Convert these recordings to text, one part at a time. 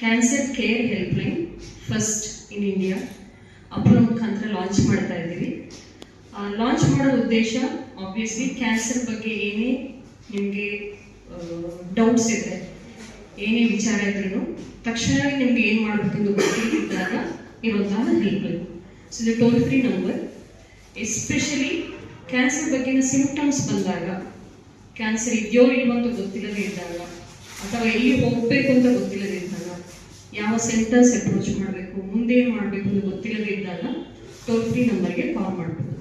Cancer care helpline first in India ಅಪ್ರೋ ಮುಖಾಂತರ launch ಮಾಡ್ತಾ ಇದ್ದೀವಿ. ಲಾಂಚ್ ಮಾಡೋ ಉದ್ದೇಶ ಆಬ್ವಿಯಸ್ಲಿ ಕ್ಯಾನ್ಸರ್ ಬಗ್ಗೆ ಏನೇ ನಿಮಗೆ ಡೌಟ್ಸ್ ಇದೆ, ಏನೇ ವಿಚಾರ ಇದ್ರೂ ತಕ್ಷಣ ನಿಮ್ಗೆ ಏನು ಮಾಡಬೇಕೆಂದು ಗೊತ್ತಿದ್ದಾಗ ಇರುವಂತಹ ಹೆಲ್ಪ್ಲೈನ್ ಸೊ ಇದು toll free number especially cancer ಬಗ್ಗೆನ symptoms ಬಂದಾಗ ಕ್ಯಾನ್ಸರ್ ಇದೆಯೋ ಇಲ್ವಂತ ಗೊತ್ತಿಲ್ಲದೆ ಇದ್ದಾಗ ಅಥವಾ ಎಲ್ಲಿ ಹೋಗಬೇಕು ಅಂತ ಗೊತ್ತಿಲ್ಲದೆ ಇದ್ದಾಗ, ಯಾವ ಸೆಂಟರ್ಸ್ ಅಪ್ರೋಚ್ ಮಾಡಬೇಕು ಮುಂದೇನು ಮಾಡಬೇಕು ಅಂತ ಗೊತ್ತಿಲ್ಲದೆ ಇದ್ದಾಗ ಟೋಲ್ ಫ್ರೀ ನಂಬರ್ಗೆ ಕಾಲ್ ಮಾಡ್ಬೋದು.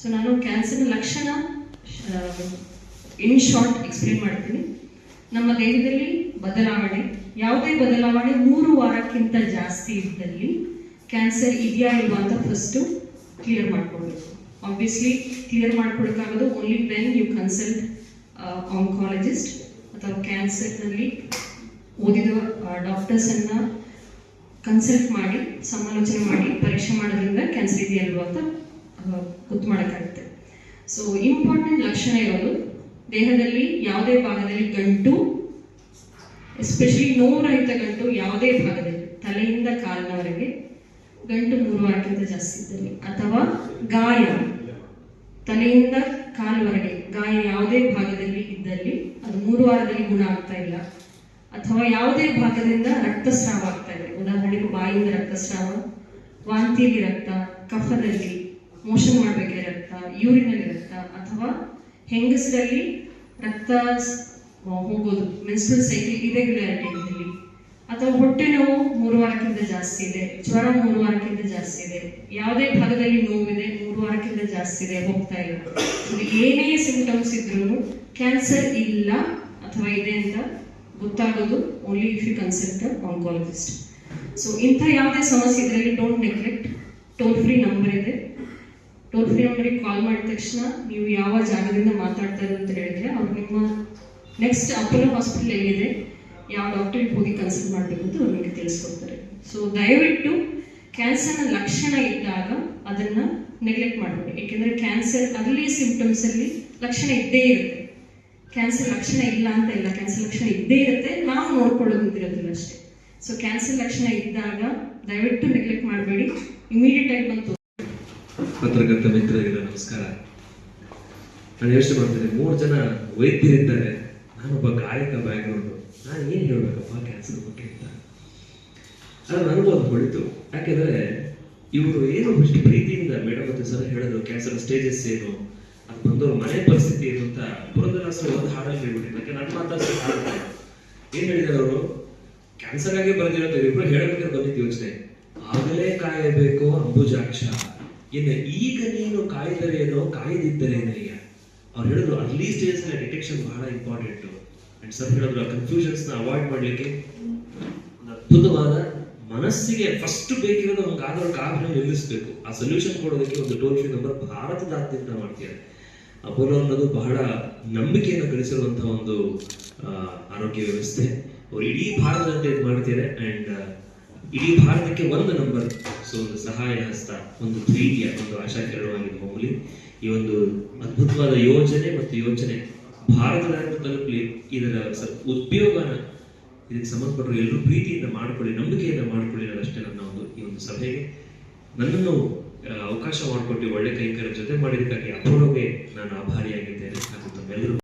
ಸೊ ನಾನು ಕ್ಯಾನ್ಸರ್ನ ಲಕ್ಷಣ ಇನ್ ಶಾರ್ಟ್ ಎಕ್ಸ್ಪ್ಲೇನ್ ಮಾಡ್ತೀನಿ. ನಮ್ಮ ದೇಹದಲ್ಲಿ ಬದಲಾವಣೆ, ಯಾವುದೇ ಬದಲಾವಣೆ ಮೂರು ವಾರಕ್ಕಿಂತ ಜಾಸ್ತಿ ಇದ್ದಲ್ಲಿ ಕ್ಯಾನ್ಸರ್ ಇದೆಯಾ ಇಲ್ವಾ ಅಂತ ಫಸ್ಟು ಕ್ಲಿಯರ್ ಮಾಡ್ಕೊಳ್ಬೇಕು obviously clear ಮಾಡ್ಕೊಳಕ್ಕಾಗೋದು only when you consult oncologist ಅಥವಾ ಕ್ಯಾನ್ಸರ್ನಲ್ಲಿ ಓದಿದ ಡಾಕ್ಟರ್ಸನ್ನು ಕನ್ಸಲ್ಟ್ ಮಾಡಿ, ಸಮಾಲೋಚನೆ ಮಾಡಿ, ಪರೀಕ್ಷೆ ಮಾಡೋದ್ರಿಂದ ಕ್ಯಾನ್ಸರ್ ಇದೆಯಾ ಅಲ್ವಾ ಅಂತ ಗೊತ್ತು ಮಾಡೋಕ್ಕಾಗುತ್ತೆ. ಸೊ ಇಂಪಾರ್ಟೆಂಟ್ ಲಕ್ಷಣ ಇರೋದು ದೇಹದಲ್ಲಿ ಯಾವುದೇ ಭಾಗದಲ್ಲಿ ಗಂಟು ಎಸ್ಪೆಷಲಿ ನೋವುರಹಿತ ಗಂಟು ಯಾವುದೇ ಭಾಗದಲ್ಲಿ, ತಲೆಯಿಂದ ಕಾಲಿನವರೆಗೆ ಗಂಟು ಮೂರು ವಾರಕ್ಕಿಂತ ಜಾಸ್ತಿ ಇದ್ದಲ್ಲಿ. ಅಥವಾ ಗಾಯ, ತಲೆಯಿಂದ ಕಾಲುವರೆಗೆ, ಗಾಯ ಯಾವುದೇ ಭಾಗದಲ್ಲಿ ಇದ್ದಲ್ಲಿ ಅದು ಮೂರು ವಾರದಲ್ಲಿ ಗುಣ ಆಗ್ತಾ ಇಲ್ಲ. ಅಥವಾ ಯಾವುದೇ ಭಾಗದಿಂದ ರಕ್ತಸ್ರಾವ ಆಗ್ತಾ ಇದೆ. ಉದಾಹರಣೆಗೆ ಬಾಯಿಂದ ರಕ್ತಸ್ರಾವ, ವಾಂತಿಯಲ್ಲಿ ರಕ್ತ, ಕಫದಲ್ಲಿ ಮೋಷನ್ ಮಾಡಬೇಕಾದ್ರೆ ರಕ್ತ ಯೂರಿನಲ್ಲಿ ರಕ್ತ ಅಥವಾ ಹೆಂಗಸರಲ್ಲಿ ರಕ್ತ ಹೋಗೋದು. ಮೆನ್ಸ್ಟ್ರಲ್ ಸೈಕಲ್ ಇರೆಗ್ಯುಲಾರಿಟಿ ಇದ್ದಲ್ಲಿ ಅಥವಾ ಹೊಟ್ಟೆ ನೋವು ಮೂರು ವಾರಕ್ಕಿಂತ ಜಾಸ್ತಿ ಇದೆ, ಜ್ವರ ಮೂರು ವಾರಕ್ಕಿಂತ ಜಾಸ್ತಿ ಇದೆ. ಯಾವುದೇ ಭಾಗದಲ್ಲಿ ನೋವಿದೆ ಜಾಸ್ತಿ ಇದೆ ಹೋಗ್ತಾ ಇದು ಏನೇ ಸಿಂಪ್ಟಮ್ಸ್ ಇದ್ರೂ ಕ್ಯಾನ್ಸರ್ ಇಲ್ಲ ಅಥವಾ ಇದೆ ಅಂತ ಗೊತ್ತಾಗೋದು only if you consult oncologist so ಇಂಥ ಯಾವುದೇ ಸಮಸ್ಯೆ ಇದರಲ್ಲಿ don't neglect toll free number ಇದೆ. ಟೋಲ್ ಫ್ರೀ ನಂಬರಿಗೆ ಕಾಲ್ ಮಾಡಿದ ತಕ್ಷಣ ನೀವು ಯಾವ ಜಾಗದಿಂದ ಮಾತಾಡ್ತಾ ಇರೋದು ಅಂತ ಹೇಳಿದ್ರೆ ಅವ್ರು ನಿಮ್ಮ ನೆಕ್ಸ್ಟ್ ಅಪೋಲೋ ಹಾಸ್ಪಿಟಲ್ ಎಲ್ಲಿದೆ, ಯಾವ ಡಾಕ್ಟರ್ಗೆ ಹೋಗಿ ಕನ್ಸಲ್ಟ್ ಮಾಡಬೇಕು ಅಂತ ಅವ್ರು ನಿಮಗೆ ತಿಳಿಸ್ಕೊಡ್ತಾರೆ. ಸೊ ದಯವಿಟ್ಟು ಕ್ಯಾನ್ಸರ್ನ ಲಕ್ಷಣ ಇದ್ದಾಗ ಅದನ್ನ ನೆಗ್ಲೆಕ್ಟ್ ಮಾಡಬೇಡಿ ಏಕೆಂದರೆ ಕ್ಯಾನ್ಸರ್ ಅರ್ಲಿ ಸಿಂಪ್ಟಮ್ಸ್ ಅಲ್ಲಿ ಲಕ್ಷಣ ಇದ್ದೇ ಇರುತ್ತೆ. ಕ್ಯಾನ್ಸರ್ ಲಕ್ಷಣ ಇಲ್ಲ ಅಂತ ಇಲ್ಲ. ಕ್ಯಾನ್ಸರ್ ಲಕ್ಷಣ ಇದ್ದೇ ಇರುತ್ತೆ. ನಾವು ನೋಡ್ಕೊಳ್ಳೋದು ಇರೋದಿಲ್ಲ ಅಷ್ಟೇ. ಸೊ ಕ್ಯಾನ್ಸರ್ ಲಕ್ಷಣ ಇದ್ದಾಗ ದಯವಿಟ್ಟು ನೆಗ್ಲೆಕ್ಟ್ ಮಾಡಬೇಡಿ. ಇಮಿಡಿಯೇಟ್ ಆಗಿ ಬಂತು ಪತ್ರಕರ್ತ ಮಿತ್ರರಿಗೆ ನಮಸ್ಕಾರ. ನಾನು ಯೋಚನೆ ಮಾಡ್ತೇನೆ ಮೂರು ಜನ ವೈದ್ಯರಿದ್ದಾರೆ. ನಾನೊಬ್ಬ ಗಾಯಕ ಬ್ಯಾಕ್ಗ್ರೌಂಡ್ ನಾನು ಏನು ಹೇಳಬೇಕಪ್ಪ ಕ್ಯಾನ್ಸರ್ ಬಗ್ಗೆ ಅಂತ. ಅದು ಅದು ಹೊಳಿತು ಯಾಕೆಂದ್ರೆ ಇವರು ಏನು ಇಷ್ಟು ಪ್ರೀತಿಯಿಂದ ಮೇಡಮ್ ಮತ್ತೆ ಸರ್ ಹೇಳೋದು ಕ್ಯಾನ್ಸರ್ ಸ್ಟೇಜಸ್ ಏನು, ಅದು ಬಂದವ್ರ ಮನೆ ಪರಿಸ್ಥಿತಿ ಏನು ಅಂತ ಪುರಂದರದಾಸರು ಒಂದು ಹಾಡಲ್ಲಿ ಹೇಳ್ಬಿಟ್ಟಿದ್ರು ಯಾಕೆ ನನ್ನ ಮಾತಾಡ್ಸಿ ಏನ್ ಹೇಳಿದಾರೆ ಅವರು? ಕ್ಯಾನ್ಸರ್ ಆಗಿ ಬಂದಿರೋದು ಇಬ್ರು ಹೇಳಬೇಕಾದ್ರೆ ಬಂದಿದ್ದು ಯೋಚನೆ ಆಗಲೇ ಕಾಯಬೇಕು ಅಂಬುಜಾಕ್ಷ. ಇನ್ನು ಈಗ ನೀನು ಕಾಯ್ದರೇನೋ ಕಾಯ್ದಿದ್ದರೇನಯ್ಯ ಅವ್ರು ಹೇಳಿದ್ರು ಅರ್ಲಿ ಸ್ಟೇಜ್ ಡಿಟೆಕ್ಷನ್ ಬಹಳ ಇಂಪಾರ್ಟೆಂಟ್ ಅಂಡ್ ಸರ್ ಹೇಳಿದ್ರು ಕನ್ಫ್ಯೂಷನ್ಸ್ನ ಅವಾಯ್ಡ್ ಮಾಡ್ಲಿಕ್ಕೆ ಒಂದು ಅದ್ಭುತವಾದ ಮನಸ್ಸಿಗೆ ಫಸ್ಟ್ ಬೇಕಿರೋದು ಹಂಗಾದವ್ರ ಕಾರಣೆ ನಿಲ್ಲಿಸಬೇಕು. ಆ ಸೊಲ್ಯೂಷನ್ ಕೊಡೋದಕ್ಕೆ ಒಂದು ಟೋಲ್ ಫ್ರೀ ನಂಬರ್ ಭಾರತದಾದ್ಯಂತ ಮಾಡ್ತಿದ್ದಾರೆ. ಅಪೋಲೋ ಅನ್ನೋದು ಬಹಳ ನಂಬಿಕೆಯನ್ನು ಗಳಿಸಿರುವಂತಹ ಒಂದು ಆರೋಗ್ಯ ವ್ಯವಸ್ಥೆ. ಅವ್ರು ಇಡೀ ಭಾರತದಂತೆ ಇದು ಮಾಡ್ತಿದ್ದಾರೆ. ಅಂಡ್ ಇಡೀ ಭಾರತಕ್ಕೆ ಒಂದು ನಂಬರ್ ಸೊ ಒಂದು ಸಹಾಯ ಹಸ್ತ, ಒಂದು ಪ್ರೀತಿಯ ಒಂದು ಆಶಾ ಕಿರಣವಾಗಿದೆ ಮಾಮೂಲಿ. ಈ ಒಂದು ಅದ್ಭುತವಾದ ಯೋಜನೆ ಮತ್ತು ಯೋಜನೆ ಭಾರತದ ತಲುಪಲಿ ಇದರ ಉದ್ಯೋಗನ ಇದಕ್ಕೆ ಸಂಬಂಧಪಟ್ಟರು ಎಲ್ಲರೂ ಪ್ರೀತಿಯಿಂದ ಮಾಡ್ಕೊಳ್ಳಿ, ನಂಬಿಕೆಯಿಂದ ಮಾಡ್ಕೊಳ್ಳಿ ಅನ್ನೋದಷ್ಟೇ ನನ್ನ ಒಂದು ಈ ಒಂದು ಸಭೆಗೆ. ನನ್ನನ್ನು ಅವಕಾಶ ಮಾಡಿಕೊಟ್ಟು ಒಳ್ಳೆ ಕೈಕರ ಜೊತೆ ಮಾಡಿದ್ದಕ್ಕಾಗಿ ಅಪೂರ್ವಗೆ ನಾನು ಆಭಾರಿಯಾಗಿದ್ದೇನೆ. ಹಾಗೂ ತಮ್ಮೆಲ್ಲರೂ